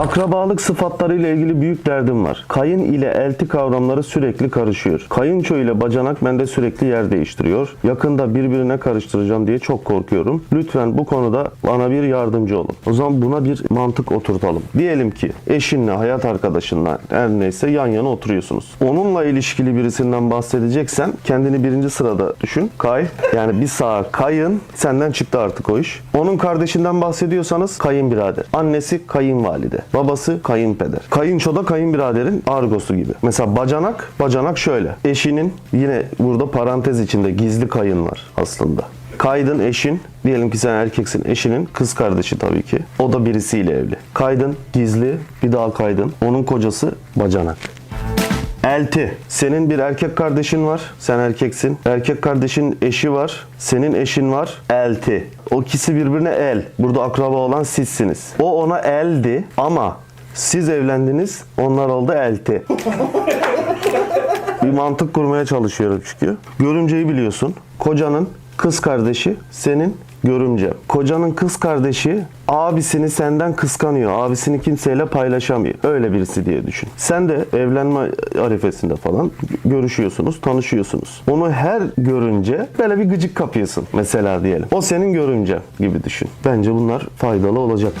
Akrabalık sıfatları ile ilgili büyük derdim var. Kayın ile elti kavramları sürekli karışıyor. Kayınço ile bacanak bende sürekli yer değiştiriyor. Yakında birbirine karıştıracağım diye çok korkuyorum. Lütfen bu konuda bana bir yardımcı olun. O zaman buna bir mantık oturtalım. Diyelim ki eşinle, hayat arkadaşınla her neyse yan yana oturuyorsunuz. Onunla ilişkili birisinden bahsedeceksen kendini birinci sırada düşün. Kay. Yani bir sağa kayın. Senden çıktı artık o iş. Onun kardeşinden bahsediyorsanız kayınbirader. Annesi kayınvalide. Babası kayınpeder. Kayınço da kayınbiraderin argosu gibi. Mesela bacanak, bacanak şöyle. Eşinin yine burada parantez içinde gizli kayın var aslında. Kaydın eşin, diyelim ki sen erkeksin, eşinin kız kardeşi tabii ki. O da birisiyle evli. Kaydın gizli, bir daha kaydın. Onun kocası bacanak. Elti. Senin bir erkek kardeşin var. Sen erkeksin. Erkek kardeşin eşi var. Senin eşin var. Elti. O ikisi birbirine el. Burada akraba olan sizsiniz. O ona eldi ama siz evlendiniz. Onlar oldu elti. bir mantık kurmaya çalışıyorum çünkü. Görümceyi biliyorsun. Kocanın kız kardeşi senin görümce. Kocanın kız kardeşi abisini senden kıskanıyor. Abisini kimseyle paylaşamıyor. Öyle birisi diye düşün. Sen de evlenme arifesinde falan görüşüyorsunuz, tanışıyorsunuz. Onu her görünce böyle bir gıcık kapıyorsun mesela diyelim. O senin görümce gibi düşün. Bence bunlar faydalı olacak.